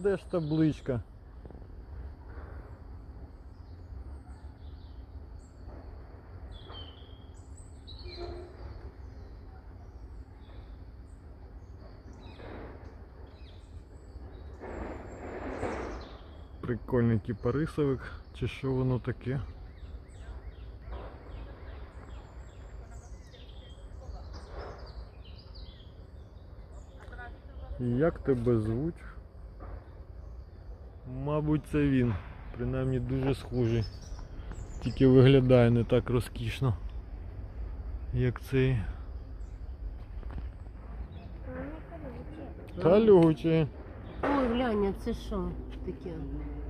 де ж табличка? Прикольний кіпарисовик, чи що воно таке? Як тебе звуть? Мабуть, це він. Принаймні дуже схожий. Тільки виглядає не так розкішно, як цей. Калючий. Ой, глянь, а це що таке?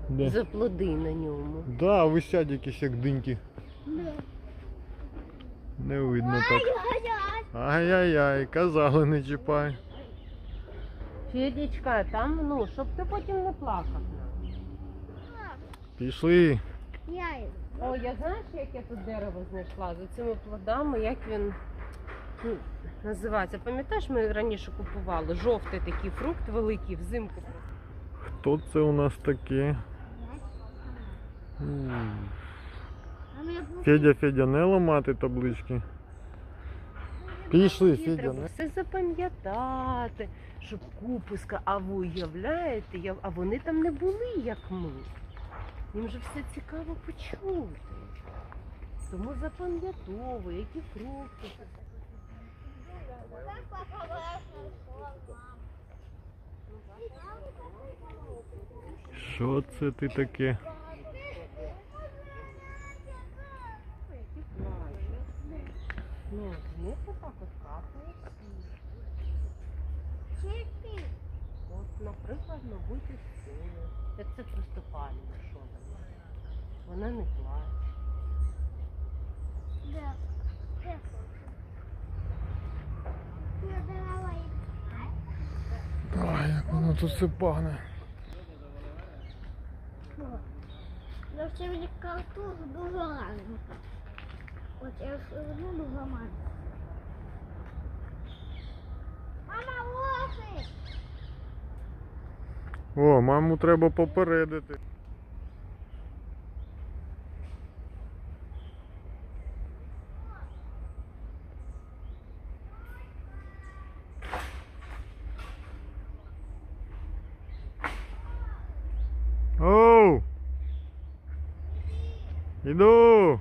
Де? За плоди на ньому. Да, висять якісь як диньки. Не видно так. Ай-яй-яй, казали не чіпай. Федічка, там, ну, щоб ти потім не плакав. Пішли. О, я знаєш, як я тут дерево знайшла за цими плодами, як він ну, називається? Пам'ятаєш, ми раніше купували жовтий такий фрукт великий взимку. Хто це у нас таке? Федя, Федя, не ламати таблички. Пішли, Федя, треба не. все запам'ятати, щоб куписка, а ви уявляєте, а вони там не були, як ми. Їм же все цікаво почути. Тому запам'ятовуй, які фрукти. Що це ти таке? Які плачуть. Ну, вниз отак от наприклад, мабуть, цього. Так це просто пальма, що вона. Вона не плаче. А, як воно тут все пахне. Завжди мені картуш дуже гарно. От я все одно дуже гарно. Мама, лоси! О, маму треба попередити. Оу! Іду!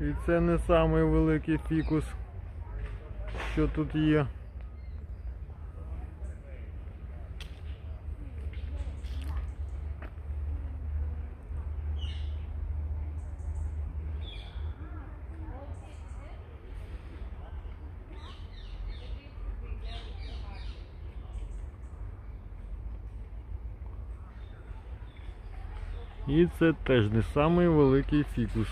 І це не самий великий фікус, що тут є. І це теж не самий великий фікус.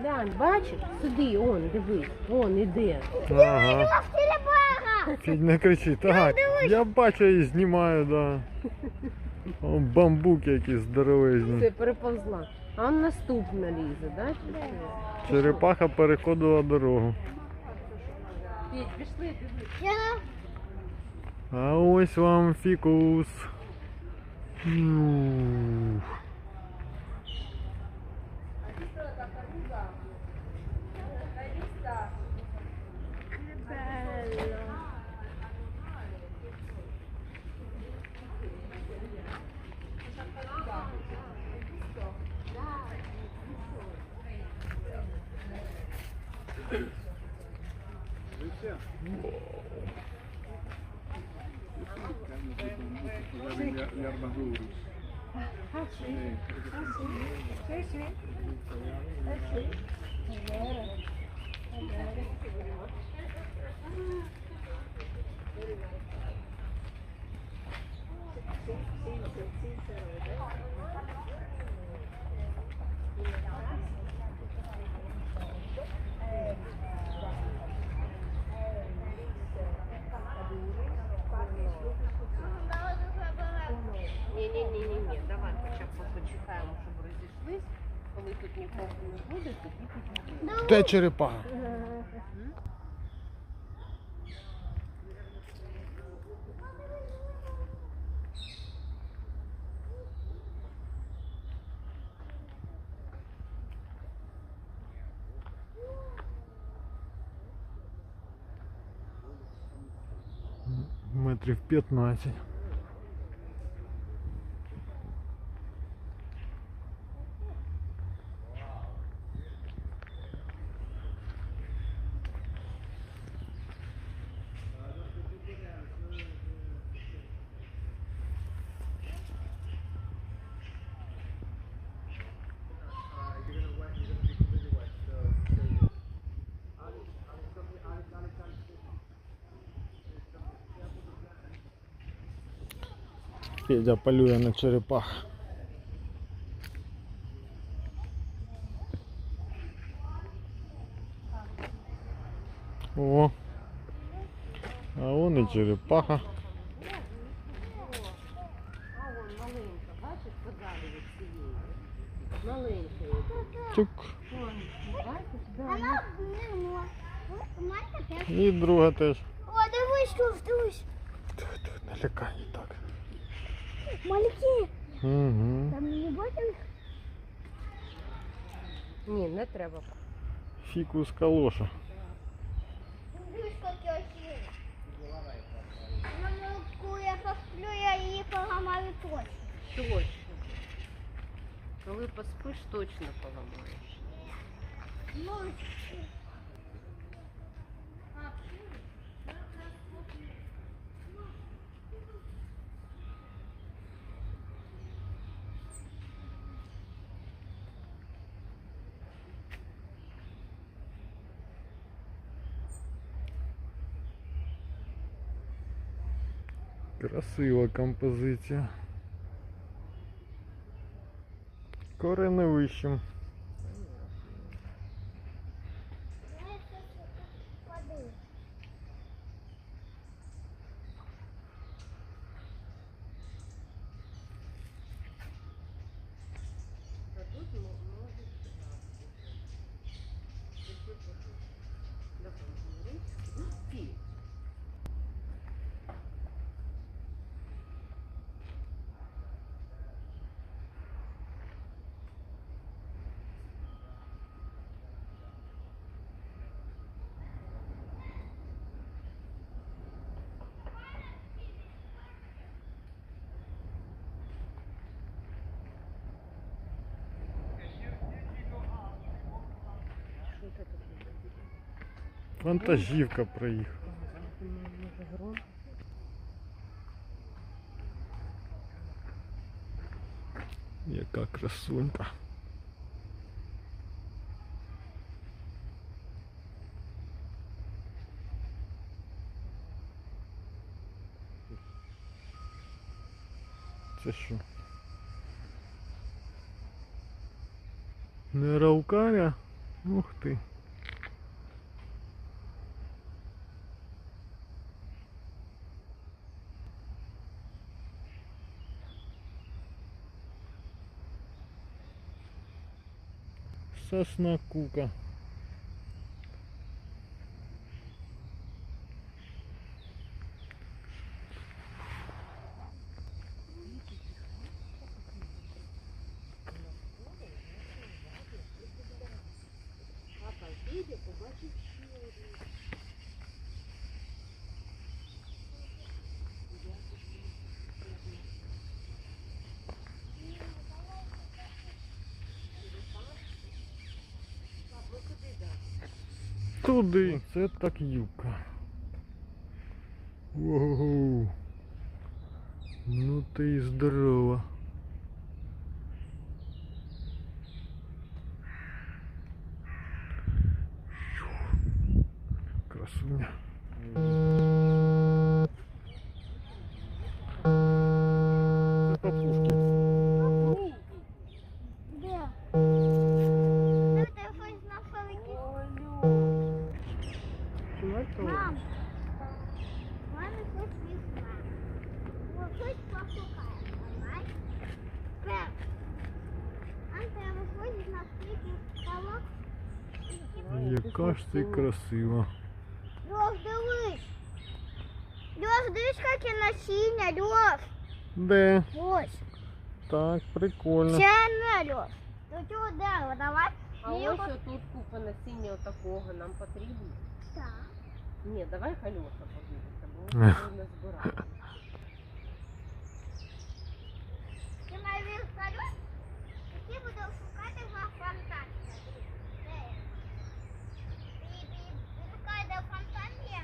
Глянь, бачиш? Сюди, он, дивись, он іде. Ага. Не кричи. Так, я бачу і знімаю, да. О, бамбуки якісь здоровезні. Це переповзла. А он наступна лізе, да? Черепаха переходила дорогу. Петь, пішли. Я А ось вам фікус. Ух. Le armaduras. Ah, sim. Ah, sim. Sim, sim. Ah, sim. Agora. Agora. Sim, sim, sim, sim. Ні. Давай хоча б почекаємо, щоб розійшлись. Коли тут нікого не буде, тоді підійдемо. Де черепаха? Метрів 15. Федя полює на черепах. О, а вон і черепаха. Теж. І друга теж. О, дивись, тут, дивись. Не лякай її так. Мальки. Угу. Там не бачиш? Ні, не треба. Фікус калоша. Дивись, як я сіла. На молоку я посплю, я її поламаю точно. Точно. Коли поспиш, точно поламаєш. Ну, Красива композиція. Кореневищем. Подивись. А тут мо- може Фі. Що це таке? Вантажівка проїхала. Яка красунька. Це що? Не раукаря? Ух ти. Сосна кука. Туди. Це так юбка. Ого. Ну ти і здорова. Красуня. Зараз хоч візьме. Ось пошукає. Давай. Перш. Анте на світі столок. Яка ж ти красива. Льош, дивись. Льош, дивись, яке насіння, Льош. Де? Ось. Так, прикольно. Це не Льош. До цього дерева давай. А Мені ось тут купа насіння такого нам потрібно. Так. Ні, давай Хальоша побудемо. Бо Ех. ми не збираємо. Ти навіть скажеш, ти будеш шукати на фонтані. Де? І- і- Він каже, де фонтан є,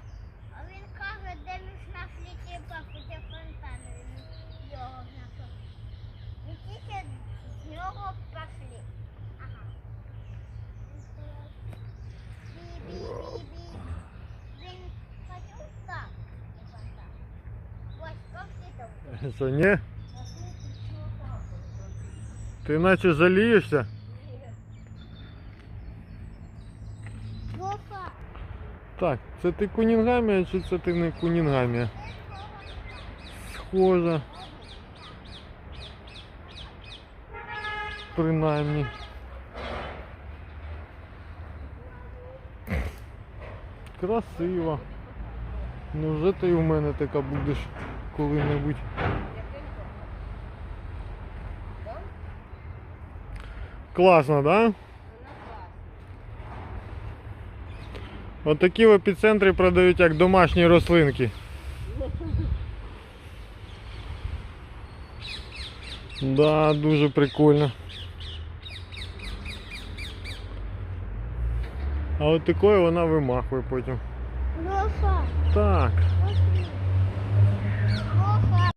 а він каже, де між нас літі папу, де фонтан. Він його знайшов. Ми тільки з нього пішли. Ага. Бі-бі-бі-бі. Він хотів так, фонтан. Ось, як Що, ні? Ти наче жалієшся? Так, це ти кунінгамія чи це ти не кунінгамія? Схожа. Принаймні. Красиво. Ну вже ти у мене така будеш коли-небудь. Класно, да? Класна. Отакі в епіцентрі продають як домашні рослинки. Да, дуже прикольно. А от такою вона вимахує потім. Так.